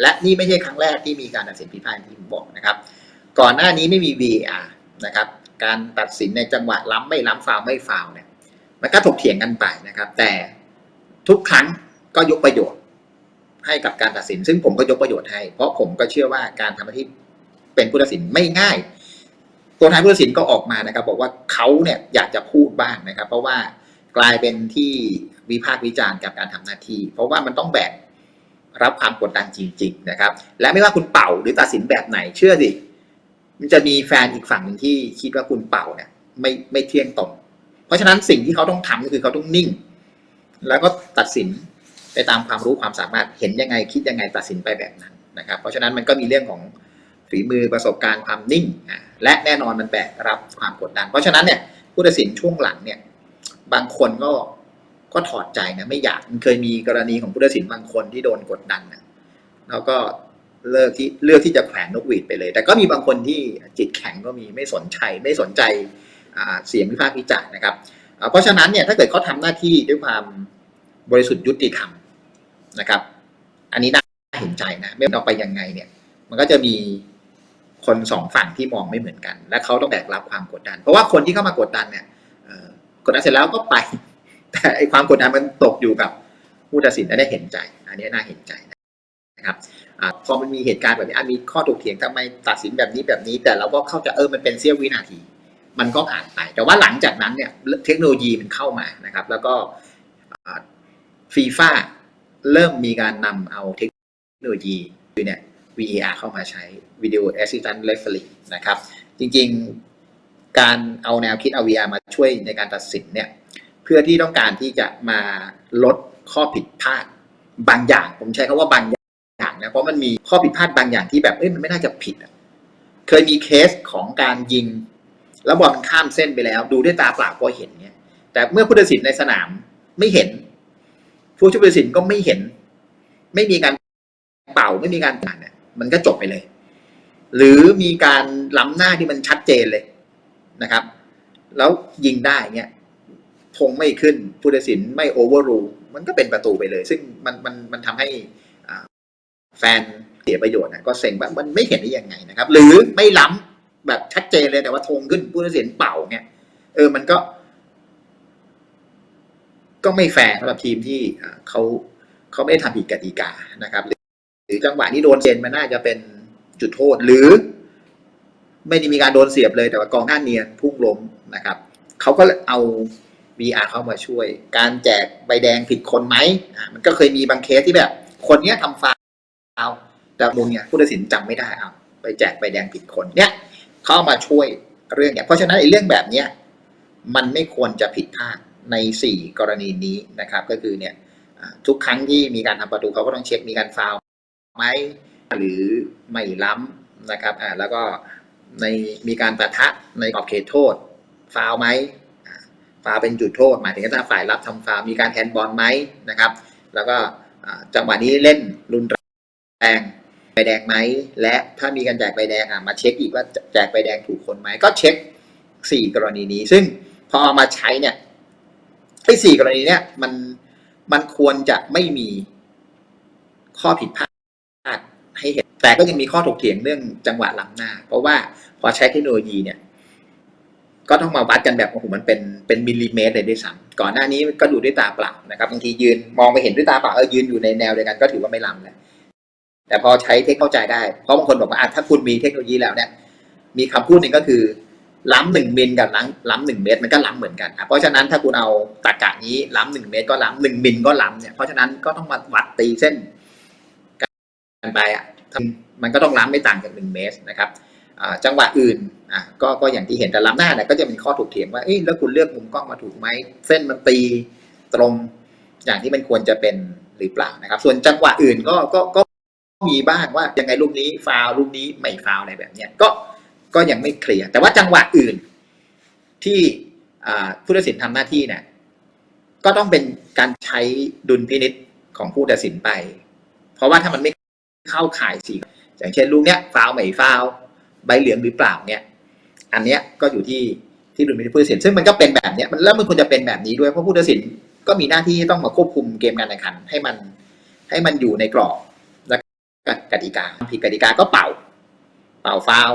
และนี่ไม่ใช่ครั้งแรกที่มีการตัดสินผิดพลาดที่ผมบอกนะครับ ก่อนหน้านี้ไม่มี VAR นะครับ การตัดสินในจังหวะล้ำไม่ล้ำฟาวไม่ฟาวเนี่ย มันก็ถกเถียงกันไปนะครับ แต่ทุกครั้งก็ยกประโยชน์ให้กับการตัดสิน ซึ่งผมก็ยกประโยชน์ให้ เพราะผมก็เชื่อว่าการทำหน้าที่เป็นผู้ตัดสินไม่ง่ายตัวแทนผู้ตัดสินก็ออกมานะครับ บอกว่าเขาเนี่ยอยากจะพูดบ้างนะครับ เพราะว่ากลายเป็นที่วิพากษ์วิจารณ์กับการทำหน้าที่ เพราะว่ามันต้องแบก รับความกดดันจริง ๆ นะครับ และไม่ว่าคุณเป่าหรือตัดสินแบบไหนเชื่อสิมันจะมีแฟนอีกฝั่งหนึ่งที่คิดว่าคุณเป่าเนี่ยไม่ไม่เที่ยงตรง เพราะฉะนั้นสิ่งที่เขาต้องทำก็คือเขาต้องนิ่ง แล้วก็ตัดสินไปตามความรู้ความสามารถเห็นยังไงคิดยังไงตัดสินไปแบบนั้นนะครับ เพราะฉะนั้นมันก็มีเรื่องของฝีมือประสบการณ์ความนิ่ง และแน่นอนมันแบกรับความกดดัน เพราะฉะนั้นเนี่ยผู้ตัดสินช่วงหลังเนี่ยบางคนก็ ก็ถอดใจนะไม่อยากมันเคยมีกรณีของผู้ตัดสินบางคนที่โดนกดดันนะแล้วก็เลิกที่เลือกที่จะแขวนนกหวีดไปเลย แต่ก็มีบางคนที่จิตแข็งก็มีไม่สนใจไม่สนใจเสียงวิพากษ์วิจารณ์นะครับ เพราะฉะนั้นเนี่ยถ้าเกิดเขาทำหน้าที่ด้วยความบริสุทธิ์ยุติธรรมนะครับ อันนี้น่าเห็นใจนะไม่เราไปยังไงเนี่ย มันก็จะมีคนสองฝั่งที่มองไม่เหมือนกัน และเขาต้องแบกรับความกดดัน เพราะว่าคนที่เข้ามากดดันเนี่ยกดดันเสร็จแล้วก็ไป แต่ไอความกดดันมันตกอยู่กับผู้ตัดสินและได้เห็นใจ อันนี้น่าเห็นใจนะครับอพอมันมีเหตุการณ์แบบนี้มีข้อถกเถียงทำไมตัดสินแบบนี้แบบนี้ แต่เราก็เข้าใจเออมันเป็นเสี้ยววินาที มันก็ผ่านไป แต่ว่าหลังจากนั้นเนี่ยเทคโนโลยีมันเข้ามานะครับ แล้วก็ฟีฟ่าเริ่มมีการนำเอาเทคโนโลยีคือเนี่ย VAR เข้ามาใช้ Video Assistant Referee นะครับ จริงๆ การเอาแนวคิดเอา VR มาช่วยในการตัดสินเนี่ย เพื่อที่ต้องการที่จะมาลดข้อผิดพลาดบางอย่าง ผมใช้คำว่าบางอย่างนะเพราะมันมีข้อผิดพลาดบางอย่างที่แบบเอ้ยมันไม่น่าจะผิดอะเคยมีเคสของการยิง แล้วบอลมันข้ามเส้นไปแล้ว ดูด้วยตาเปล่าก็เห็นเนี่ยแต่เมื่อผู้ตัดสินในสนามไม่เห็น ผู้ช่วยผู้ตัดสินก็ไม่เห็น ไม่มีการเป่าไม่มีการตัดเนี่ยมันก็จบไปเลย หรือมีการล้ำหน้าที่มันชัดเจนเลยนะครับ แล้วยิงได้เนี่ย ธงไม่ขึ้นผู้ตัดสินไม่โอเวอร์รูมันก็เป็นประตูไปเลย ซึ่งมันมันมันทำให้แฟนเสียประโยชน์นะก็เซ็งว่ามันไม่เห็นได้ยังไงนะครับ หรือไม่ล้ำแบบชัดเจนเลยแต่ว่าธงขึ้นผู้ตัดสินเป่าเนี่ยเออมันก็ ก็ไม่แฟร์สำหรับทีมที่เขาเขาไม่ได้ทำผิดกติกานะครับ หรือจังหวะนี้โดนเซนมันน่าจะเป็นจุดโทษ หรือ ไม่ได้มีการโดนเสียบเลยแต่ว่ากองหน้าเนียนพุ่งล้มนะครับเขาก็เอา VR เข้ามาช่วย การแจกใบแดงผิดคนไหมอะมันก็เคยมีบางเคสที่แบบ คนเนี้ยทำฟาวแต่มุมเนี่ยผู้ตัดสินจำไม่ได้เอาไปแจกใบแดงผิดคนเนี่ยเขาเอามาช่วยเรื่องเนี่ยเพราะฉะนั้นไอ้เรื่องแบบเนี้ยมันไม่ควรจะผิดพลาดในสี่กรณีนี้นะครับ ก็คือเนี่ยทุกครั้งที่มีการทำประตูเขาก็ต้องเช็คมีการฟาวไหมหรือไม่ล้ำนะครับอ่าแล้วก็ในมีการปะทะในขอบเขตโทษฟาวไหม ฟาวเป็นจุดโทษหมายถึงถ้าฝ่ายรับทำฟาวมีการแฮนด์บอลไหมนะครับ แล้วก็จังหวะนี้เล่นรุนแรงใบแดงไหมและถ้ามีการแจกใบแดงอะมาเช็คอีกว่าแจกใบแดงถูกคนไหมก็เช็คสี่กรณีนี้ ซึ่งพอเอามาใช้เนี่ยไอ้สี่กรณีเนี่ยมันมันควรจะไม่มีข้อผิดพลาดให้เห็น แต่ก็ยังมีข้อถกเถียงเรื่องจังหวะล้ำหน้า เพราะว่าพอใช้เทคโนโลยีเนี่ย ก็ต้องมาวัดกันแบบโอ้โหมันเป็นเป็นมิลลิเมตรเลยด้วยซ้ำก่อนหน้านี้ก็ดูด้วยตาเปล่านะครับบางทียืนมองไปเห็นด้วยตาเปล่าเออยืนอยู่ในแนวเดียวกันก็ถือว่าไม่ล้ำแล้วแต่พอใช้เทคเข้าใจได้เพราะบางคนบอกว่าอะถ้าคุณมีเทคโนโลยีแล้วเนี่ยมีคำพูดหนึ่งก็คือล้ำหนึ่งมิลกับล้ำล้ำหนึ่งเมตรมันก็ล้ำเหมือนกัน เพราะฉะนั้นถ้าคุณเอาตรกะนี้ล้ำหนึ่งเมตรก็ล้ำหนึ่งมิลก็ล้ำเนี่ยเพราะฉะนั้นก็ต้องมาวัดตีเส้นกันไปอะมันก็ต้องล้ำไม่ต่างจากหนึ่งเมตรนะครับ จังหวะอื่นอะก็ก็อย่างที่เห็นแต่ลำหน้าเนี่ยก็จะเป็นข้อถกเถียงว่าเอ้ยแล้วคุณเลือกมุมกล้องมาถูกไหมเส้นมันตีตรงอย่างที่มันควรจะเป็นหรือเปล่านะครับ ส่วนจังหวะอื่นก็ก็ก็มีบ้างว่ายังไงลูกนี้ฟาวลูกนี้ไม่ฟาวอะไรแบบเนี้ยก็ก็ยังไม่เคลียร์แต่ว่าจังหวะอื่นที่ผู้ตัดสินทำหน้าที่เนี่ยก็ต้องเป็นการใช้ดุลพินิษของผู้ตัดสินไป เพราะว่าถ้ามันไม่เข้าข่ายสีอย่างเช่นลูกเนี้ยฟาวไม่ฟาว ใบเหลืองหรือเปล่าเนี่ย อันเนี้ยก็อยู่ที่ที่ดุลพินิจผู้ตัดสินซึ่งมันก็เป็นแบบเนี้ยมันแล้วมันควรจะเป็นแบบนี้ด้วยเพราะผู้ตัดสินก็มีหน้าที่ต้องมาควบคุมเกมการแข่งขันให้มันให้มันอยู่ในกรอบนะกติกาผิดกติกาก็เป่า เป่าฟาว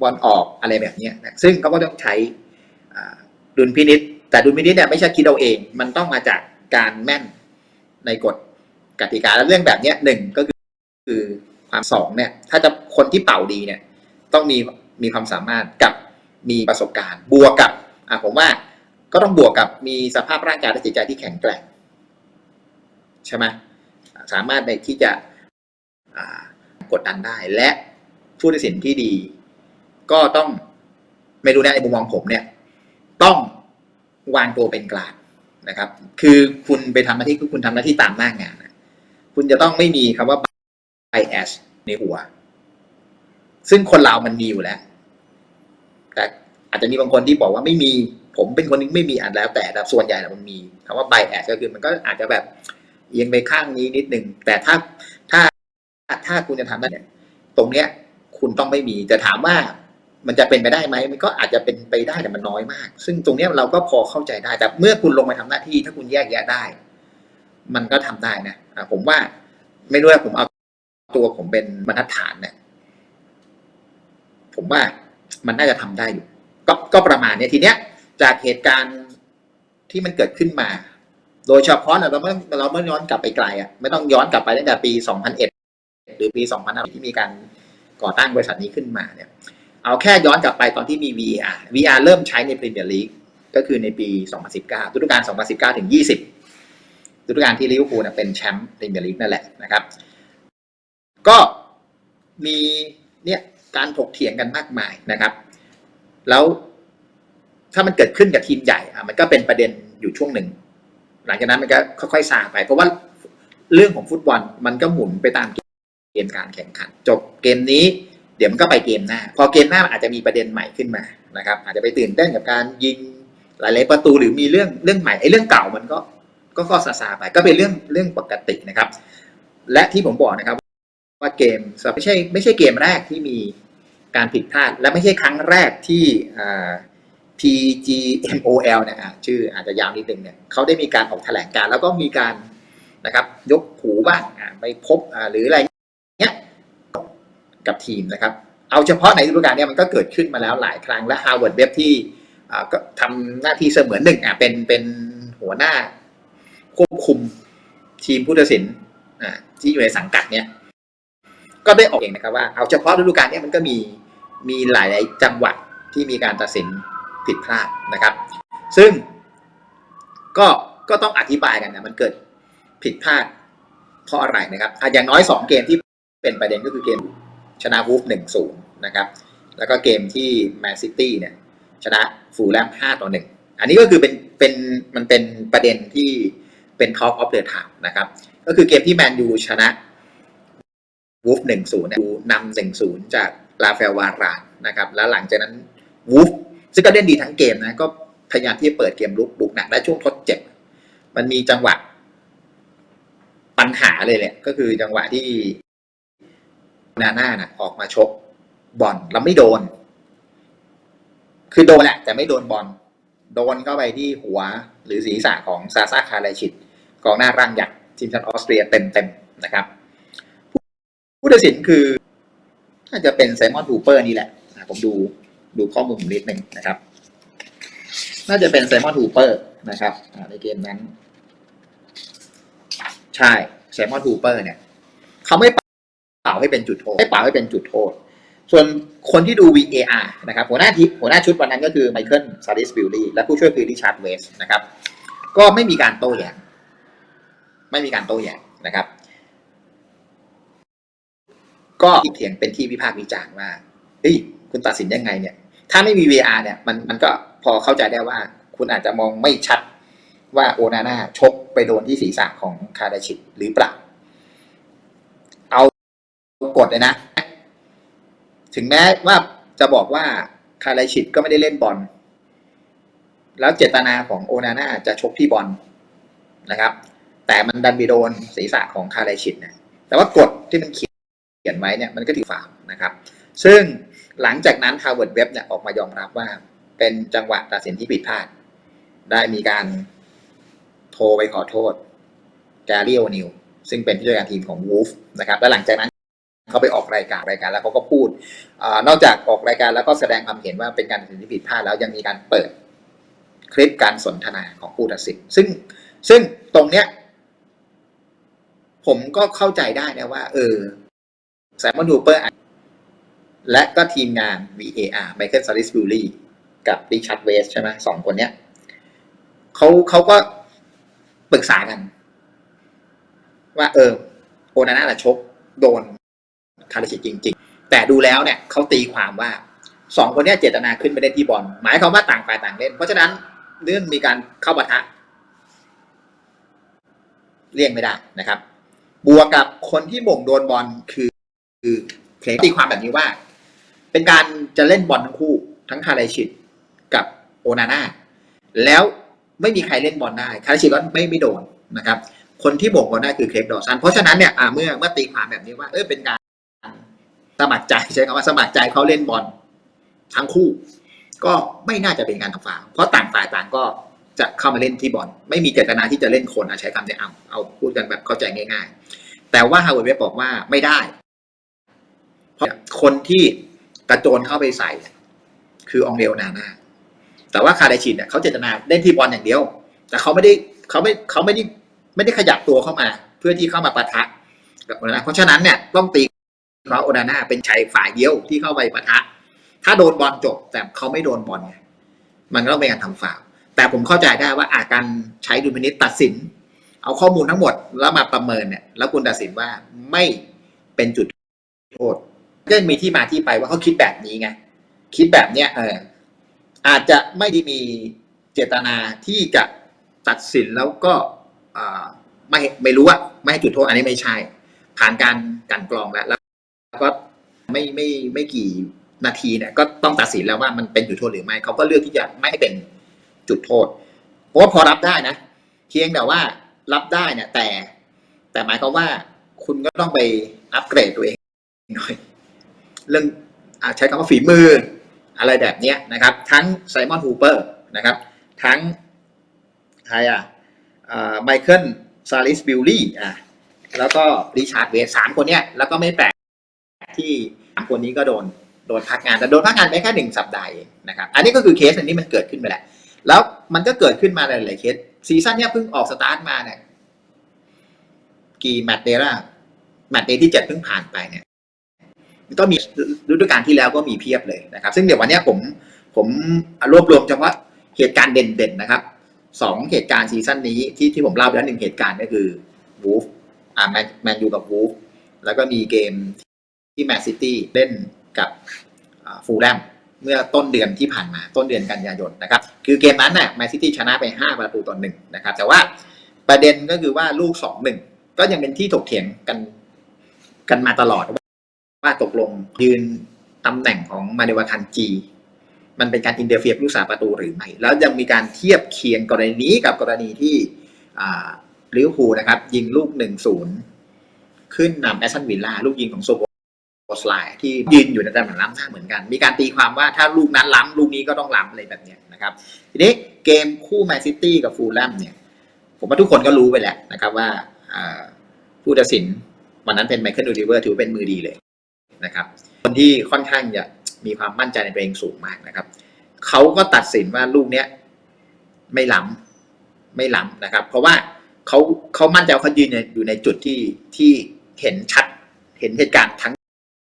บอลออกอะไรแบบเนี้ยนะซึ่งเขาก็ต้องใช้ดุลพินิษแต่ดุลพินิษเนี่ยไม่ใช่คิดเอาเอง มันต้องมาจากการแม่นในกฎกติกาแล้วเรื่องแบบเนี้ยหนึ่งก็คือคือความสองเนี่ย ถ้าจะคนที่เป่าดีเนี่ย ต้องมีมีความสามารถกับมีประสบการณ์ บวกกับอะผมว่าก็ต้องบวกกับมีสภาพร่างกายและจิตใจที่แข็งแกร่งใช่ไหมสามารถในที่จะกดดันได้และผู้ตัดสินที่ดี ก็ต้องไม่รู้นะในมุมมองผมเนี่ย ต้องวางตัวเป็นกลางนะครับ คือคุณไปทำหน้าที่คือคุณทำหน้าที่ตามหน้างานนะคุณจะต้องไม่มีคำว่า bias ในหัว ซึ่งคนเรามันมีอยู่แล้ว แต่อาจจะมีบางคนที่บอกว่าไม่มี ผมเป็นคนที่ไม่มีอันแล้ว แต่แต่ส่วนใหญ่แล้วมันมีคำว่า bias ก็คือมันก็อาจจะแบบเอียงไปข้างนี้นิดนึงแต่ถ้าถ้าถ้าคุณจะทำได้เนี่ยตรงเนี้ย คุณต้องไม่มีแต่ถามว่ามันจะเป็นไปได้ไหมมันก็อาจจะเป็นไปได้แต่มันน้อยมาก ซึ่งตรงเนี้ยเราก็พอเข้าใจได้ แต่เมื่อคุณลงมาทำหน้าที่ ถ้าคุณแยกแยะได้ มันก็ทำได้นะผมว่าไม่รู้ว่าผมเอาตัวผมเป็นบรรทัดฐานเนี่ย ผมว่ามันน่าจะทำได้อยู่ ก็ก็ประมาณเนี้ยทีเนี้ย จากเหตุการณ์ที่มันเกิดขึ้นมา โดยเฉพาะเนี่ยเราไม่เราไม่ย้อนกลับไปไกลอะไม่ต้องย้อนกลับไปตั้งแต่ปี 2001 หรือปี 2000ที่มีการก่อตั้งบริษัทนี้ขึ้นมาเนี่ย เอาแค่ย้อนกลับไปตอนที่มี VR VR เริ่มใช้ในพรีเมียร์ลีกก็คือในปี 2019ฤดูกาล2019 ถึง 20ฤดูกาลที่ลิเวอร์พูลเป็นแชมป์พรีเมียร์ลีกนั่นแหละนะครับ ก็มีเนี่ย การถกเถียงกันมากมายนะครับ แล้วถ้ามันเกิดขึ้นกับทีมใหญ่อะมันก็เป็นประเด็นอยู่ช่วงหนึ่ง หลังจากนั้นมันก็ค่อยๆซาไป เพราะว่าเรื่องของฟุตบอลมันก็หมุนไปตามเกมการแข่งขัน จบเกมนี้ เดี๋ยวมันก็ไปเกมหน้า พอเกมหน้าอาจจะมีประเด็นใหม่ขึ้นมานะครับ อาจจะไปตื่นเต้นกับการยิงหลายๆประตูหรือมีเรื่องเรื่องใหม่ไอ้เรื่องเก่ามันก็ก็ก็ซาซาไปก็เป็นเรื่องเรื่องปกตินะครับ และที่ผมบอกนะครับ ว่าเกมไม่ใช่ไม่ใช่เกมแรกที่มี การผิดพลาด และไม่ใช่ครั้งแรกที่ PGMOL เนี่ยอะชื่ออาจจะยาวนิดนึงเนี่ยเขาได้มีการออกแถลงการ์แล้วก็มีการนะครับ ยกหูบ้างไปพบหรืออะไรเงี้ยกับทีมนะครับ เอาเฉพาะในฤดูกาลนี้มันก็เกิดขึ้นมาแล้วหลายครั้งและ Harvard Web ที่อ่าก็ทำหน้าที่เสมือนหนึ่งอะเป็นเป็นหัวหน้าควบคุมทีมผู้ตัดสินอ่าที่อยู่ในสังกัดเนี่ยก็ได้ออกเองนะครับว่าเอาเฉพาะฤดูกาลนี้มันก็มี มีหลายๆจังหวัดที่มีการตัดสินผิดพลาดนะครับ ซึ่งก็ก็ต้องอธิบายกันนะมันเกิดผิดพลาดเพราะอะไรนะครับออย่างน้อยสองเกมที่เป็นประเด็นก็คือเกมชนะวูฟหนึ่งศูนย์นะครับ แล้วก็เกมที่แมนซิตี้เนี่ยชนะฟูลแลมห้าต่อหนึ่งอันนี้ก็คือเป็นเป็นมันเป็นประเด็นที่เป็น Talk of the Town นะครับ ก็คือเกมที่แมนยูชนะวูฟหนึ่งศูนย์นำหนึ่งศูนย์จาก ลาเฟลวารานนะครับแล้วหลังจากนั้นวูฟซึ่งก็เล่นดีทั้งเกมนะก็พยายามที่จะเปิดเกมลุกบุกหนักและช่วงทดเจ็บ มันมีจังหวะปัญหาเลยเนี่ยก็คือจังหวะที่นาน่าน่ะออกมาชกบอลแล้วไม่โดน คือโดนแหละแต่ไม่โดนบอลโดนเข้าไปที่หัวหรือศีรษะของซาซาคาไลชิตกองหน้าร่างใหญ่ทีมชาติออสเตรียเต็มๆนะครับ ผู้ตัดสินคือ น่าจะเป็นไซมอนฮูเปอร์นี่แหละผมดูดูข้อมูลผมนิดนึงนะครับ น่าจะเป็นไซมอนฮูเปอร์นะครับในเกมนั้น ใช่ไซมอนฮูเปอร์เนี่ยเขาไม่เป่าให้เป็นจุดโทษไม่เป่าให้เป็นจุดโทษ ส่วนคนที่ดู VAR นะครับหัวหน้าทีมหัวหน้าชุดวันนั้นก็คือไมเคิลซาริสบิลลี่และผู้ช่วยคือริชาร์ดเวสนะครับ ก็ไม่มีการโต้แย้งไม่มีการโต้แย้งนะครับ ก็เถียงเป็นที่วิพากษ์วิจารณ์ว่าเฮ้ยคุณตัดสินยังไงเนี่ย ถ้าไม่มี VR เนี่ยมันมันก็พอเข้าใจได้ว่า คุณอาจจะมองไม่ชัดว่าโอนาน่าชกไปโดนที่ศีรษะของคาดาชิตหรือเปล่าเอากดเลยนะ ถึงแม้ว่าจะบอกว่าคาราชิตก็ไม่ได้เล่นบอลแล้วเจตนาของโอนาน่าจะชกที่บอลนะครับ แต่มันดันไปโดนศีรษะของคาราชิตเนี่ยแต่ว่ากฎที่มันเขียน ขียนไว้เนี่ยมันก็ถือฟาวนะครับ ซึ่งหลังจากนั้น Harvard Web เนี่ยออกมายอมรับว่าเป็นจังหวะตัดสินที่ผิดพลาด ได้มีการโทรไปขอโทษแกรี่โอนิลซึ่งเป็นผู้จัดการทีมของวูฟนะครับและหลังจากนั้นเขาไปออกรายการรายการแล้วเขาก็พูดอนอกจากออกรายการแล้วก็แสดงความเห็นว่าเป็นการตัดสินที่ผิดพลาดแล้วยังมีการเปิดคลิปการสนทนาของผู้ตัดสินซึ่งซึ่งตรงเนี้ยผมก็เข้าใจได้นะว่า เออ แซมมอนฮูเปอร์และก็ทีมงาน VAR ไมเคิลซาริสบิลลี่กับริชาร์ดเวสใช่ไหมสองคนเนี้ยเขาเขาก็ปรึกษากัน ว่าเออ โอนาน่าละชกโดนคาราชิจริง ๆ แต่ดูแล้วเนี่ยเขาตีความว่าสองคนเนี้ยเจตนาขึ้นไปเล่นที่บอลหมายความว่าต่างฝ่ายต่างเล่น เพราะฉะนั้นเรื่องมีการเข้าปะทะเลี่ยงไม่ได้นะครับ บวกกับคนที่หม่งโดนบอลคือ คือเคลตีความแบบนี้ว่า เป็นการจะเล่นบอลทั้งคู่ ทั้งคาราชิตกับโอนาน่าแล้วไม่มีใครเล่นบอลได้คาราชิตก็ไม่ไม่โดนนะครับ คนที่บ่งบอลได้คือเคลฟดอสันเพราะฉะนั้นเนี่ยอ่าเมื่อเมื่อตีความแบบนี้ว่า เออเป็นการสมัครใจใช่คำว่าสมัครใจเขาเล่นบอลทั้งคู่ ก็ไม่น่าจะเป็นการทำฟาวเพราะต่างฝ่ายต่างก็จะเข้ามาเล่นที่บอลไม่มีเจตนาที่จะเล่นคนอะใช้คำเนี่ยเอาเอาพูดกันแบบเข้าใจง่าย ๆ แต่ว่าฮาวเวิร์ดเวฟบอกว่าไม่ได้ เพราะคนที่กระโจนเข้าไปใส่ คือองเดลนานาแต่ว่าคาไดชินเนี่ยเขาเจตนาเล่นที่บอลอย่างเดียว แต่เขาไม่ได้เขาไม่เขาไม่ได้ไม่ได้ขยับตัวเข้ามา เพื่อที่เข้ามาปะทะกับโอนาน่าเพราะฉะนั้นเนี่ยต้องตีเขาโอนาน่าเป็นชายฝ่ายเดียวที่เข้าไปปะทะ ถ้าโดนบอลจบ แต่เขาไม่โดนบอลไงมันก็ต้องเป็นการทำฟาวแต่ผมเข้าใจได้ว่าอาการใช้ดุลพินิจตัดสิน เอาข้อมูลทั้งหมดแล้วมาประเมินเนี่ยแล้วคุณตัดสินว่าไม่เป็นจุดโทษ ก็มีที่มาที่ไปว่าเขาคิดแบบนี้ไงคิดแบบเนี้ยเอออาจจะไม่ได้มีเจตนาที่จะตัดสินแล้วก็ไม่ไม่รู้ว่าไม่ให้จุดโทษอันนี้ไม่ใช่ ผ่านการกันกรองแล้วแล้วก็ไม่ไม่ไม่กี่นาทีเนี่ยก็ต้องตัดสินแล้วว่ามันเป็นจุดโทษหรือไม่เขาก็เลือกที่จะไม่ให้เป็นจุดโทษเพราะว่าพอรับได้นะเพียงแต่ว่ารับได้เนี่ยแต่ แต่หมายความว่าคุณก็ต้องไปอัปเกรดตัวเองหน่อย เรื่องอใช้คำว่าฝีมืออะไรแบบนี้นะครับ ทั้งไซมอนฮูเปอร์นะครับ ทั้งใครอะไมเคิลซาริสบิลลี่อะแล้วก็ริชาร์ดเวสสามคนเนี้ยแล้วก็ไม่แปลกที่สามคนนี้ก็โดนโดนพักงานแต่โดนพักงานไปแค่หนึ่งสัปดาห์เองนะครับอันนี้ก็คือเคสอันนี้มันเกิดขึ้นไปแล้วแล้วมันก็เกิดขึ้นมาหลายๆเคสซีซั่นเนี้ยเพิ่งออกสตาร์ทมาเนี่ยกี่แมตช์เดล่าแมตช์เดย์ที่เจ็ดเพิ่งผ่านไปเนี่ย ก็มีฤดูกาลที่แล้วก็มีเพียบเลยนะครับ ซึ่งเดี๋ยววันนี้ผมผมรวบรวมเฉพาะเหตุการณ์เด่นๆนะครับสองเหตุการณ์ซีซั่นนี้ที่ที่ผมเล่าไปแล้วหนึ่งเหตุการณ์ก็คือวูฟอ่าแมนแมนยูกับวูฟแล้วก็มีเกมที่แมนซิตี้เล่นกับฟูลแลมเมื่อต้นเดือนที่ผ่านมาต้นเดือนกันยายนนะครับ คือเกมนั้นน่ะแมนซิตี้ชนะไป 5 ประตูต่อหนึ่งนะครับ แต่ว่าประเด็นก็คือว่าลูก 2-1 ก็ยังเป็นที่ถกเถียงกันกันมาตลอด ว่าตกลงยืนตำแหน่งของมาเดวาคันจี มันเป็นการอินเดอร์เฟียร์ผู้สาประตูหรือไม่ แล้วยังมีการเทียบเคียงกรณีนี้กับกรณีที่ลิเวอร์พูลนะครับ ยิงลูก1-0ขึ้นนำแอสตันวิลล่าลูกยิงของโซโบสไลที่ยืนอยู่ในตำแหน่งล้ำหน้าเหมือนกัน มีการตีความว่าถ้าลูกนั้นล้ำลูกนี้ก็ต้องล้ำอะไรแบบนี้นะครับ ทีนี้เกมคู่แมนซิตี้กับฟูลแลมเนี่ย ผมว่าทุกคนก็รู้ไปแล้วนะครับว่าผู้ตัดสินวันนั้นเป็นไมเคิลดูริเวอร์ถือเป็นมือดีเลย นะครับคนที่ค่อนข้างจะมีความมั่นใจในตัวเองสูงมากนะครับเขาก็ตัดสินว่าลูกเนี้ยไม่ล้ำไม่ล้ำนะครับ เพราะว่าเขาเขามั่นใจเขายืนอยู่ในจุดที่ที่เห็นชัดเห็นเหตุการณ์ทั้ง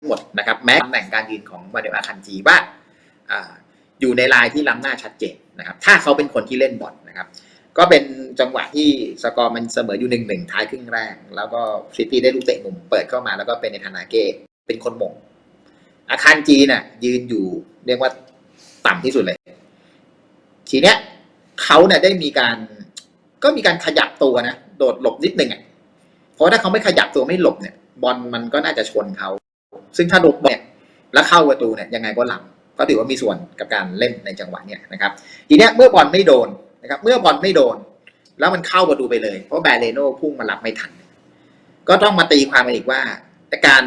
หมดนะครับ แม้ตำแหน่งการยืนของมาเดลอาคันจีว่าอยู่ในลายที่ล้ำหน้าชัดเจนนะครับ ถ้าเขาเป็นคนที่เล่นบอลนะครับ ก็เป็นจังหวะที่สกอร์มันเสมออยู่หนึ่งหนึ่งท้ายครึ่งแรก แล้วก็ซิตี้ได้ลูกเตะมุมเปิดเข้ามาแล้วก็เป็นในธนาเก้ เป็นคนมงอาคันจีนน่ะ ยืนอยู่เรียกว่าต่ำที่สุดเลย ทีเนี้ยเขาเนี่ยได้มีการ ก็มีการขยับตัวนะโดดหลบนิดนึงอะเพราะถ้าเขาไม่ขยับตัวไม่หลบเนี่ย บอลมันก็น่าจะชนเขา ซึ่งถ้าโดนเนี่ยแล้วเข้าประตูเนี่ยยังไงก็หลังก็ถือว่ามีส่วนกับการเล่นในจังหวะเนี่ยนะครับ ทีเนี้ยเมื่อบอลไม่โดนนะครับ เมื่อบอลไม่โดน แล้วมันเข้าประตูไปเลย เพราะแบรเลโน่พุ่งมารับไม่ทัน ก็ต้องมาตีความกันอีกว่าแต่การ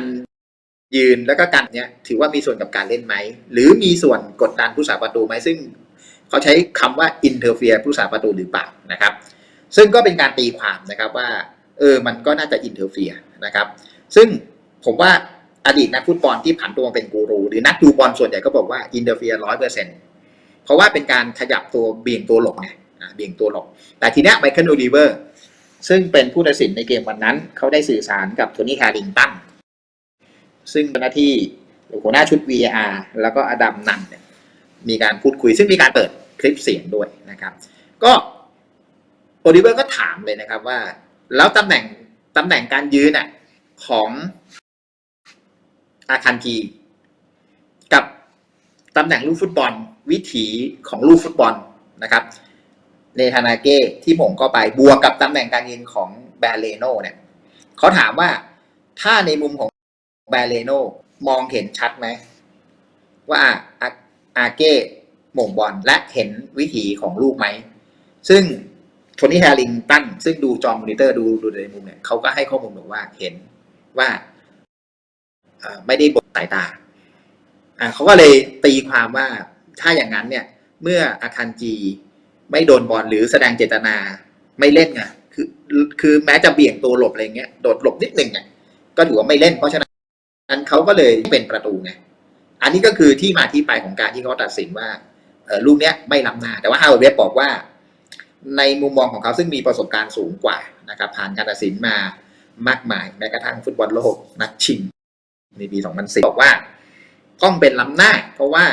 ยืนแล้วก็การเนี้ยถือว่ามีส่วนกับการเล่นไหม หรือมีส่วนกดดันผู้สาประตูไหมซึ่งเขาใช้คำว่าอินเทอร์เฟียผู้สาประตูหรือเปล่านะครับ ซึ่งก็เป็นการตีความนะครับว่าเออมันก็น่าจะอินเทอร์เฟียนะครับซึ่งผมว่าอดีตนักฟุตบอลที่ผันตัวเป็นกูรูหรือนักดูบอลส่วนใหญ่ก็บอกว่าอินเตอร์เฟียร้อยเปอร์เซ็นต์เพราะว่าเป็นการขยับตัวเบี่ยงตัวหลบไงเบี่ยงตัวหลบ แต่ทีเนี้ยไมเคิลโอลิเวอร์ซึ่งเป็นผู้ตัดสินในเกมวันนั้น เขาได้สื่อสารกับโทนี่แฮร์ริงตัน ซึ่งเป็นหน้าที่หัวหน้าชุด VAR แล้วก็อดัมนันเนี่ยมีการพูดคุย ซึ่งมีการเปิดคลิปเสียงด้วยนะครับ ก็โอลิเวอร์ก็ถามเลยนะครับว่า แล้วตำแหน่งตำแหน่งการยืนอะของอาคันจีกับตำแหน่งลูกฟุตบอล วิถีของลูกฟุตบอลนะครับเนธานาเก้ที่หม่งเข้าไปบวกกับตำแหน่งการยืนของแบรเลโนเนี่ยเขาถามว่าถ้าในมุมของ แบเลโนมองเห็นชัดไหม ว่าอาอาเก้หม่งบอลและเห็นวิถีของลูกไหม ซึ่งโทนี่แฮร์ริงตันซึ่งดูจอมอนิเตอร์ดูดูในมุมเนี่ยเขาก็ให้ข้อมูลบอกว่าเห็นว่าไม่ได้บดสายตาอ่าเขาก็เลยตีความว่าถ้าอย่างนั้นเนี่ย เมื่ออาคันจีไม่โดนบอลหรือแสดงเจตนาไม่เล่นไงคือคือแม้จะเบี่ยงตัวหลบอะไรเงี้ยโดดหลบนิดหนึ่งเนี่ยก็ถือว่าไม่เล่นเพราะฉะนั้น อันเขาก็เลยเป็นประตูไง อันนี้ก็คือที่มาที่ไปของการที่เขาตัดสินว่าลูกเนี้ยไม่ล้ำหน้า แต่ว่าฮาวเวิร์ดเวฟบอกว่า ในมุมมองของเขาซึ่งมีประสบการณ์สูงกว่านะครับ ผ่านการตัดสินมามากมายแม้กระทั่งฟุตบอลโลกนัดชิงในปี 2010 บอกว่าต้องเป็นล้ำหน้า เพราะว่า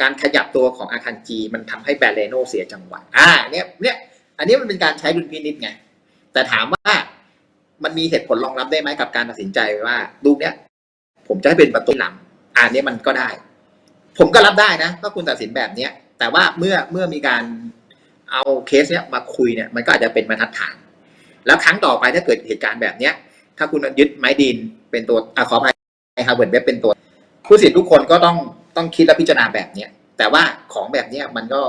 การขยับตัวของอาคันจีมันทำให้แบรเลโนเสียจังหวะอ่าเนี่ยเนี่ยอันนี้มันเป็นการใช้ดุลพินิจไง แต่ถามว่ามันมีเหตุผลรองรับได้ไหมกับการตัดสินใจว่าลูกเนี้ย ผมจะให้เป็นประตูหลังอ่าเนี้มันก็ได้ ผมก็รับได้นะถ้าคุณตัดสินแบบเนี้ย แต่ว่าเมื่อเมื่อมีการเอาเคสเนี้ยมาคุยเนี่ยมันก็อาจจะเป็นบรรทัดฐาน แล้วครั้งต่อไปถ้าเกิดเหตุการณ์แบบเนี้ย ถ้าคุณยึดไม้ดินเป็นตัวอขออภัยฮาร์เวิร์ดเว็บเป็นตัว ผู้สิทธิ์ทุกคนก็ต้องต้องคิดและพิจารณาแบบเนี้ยแต่ว่าของแบบเนี้ยมันก็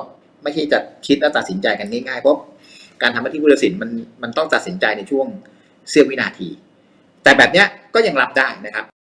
ไม่ใช่จะคิดและตัดสินใจกันง่ายๆเพราะการทำหน้าที่ผู้ตัดสินมันมันต้องตัดสินใจในช่วงเสี้ยววินาที แต่แบบเนี้ยก็ยังรับได้นะครับ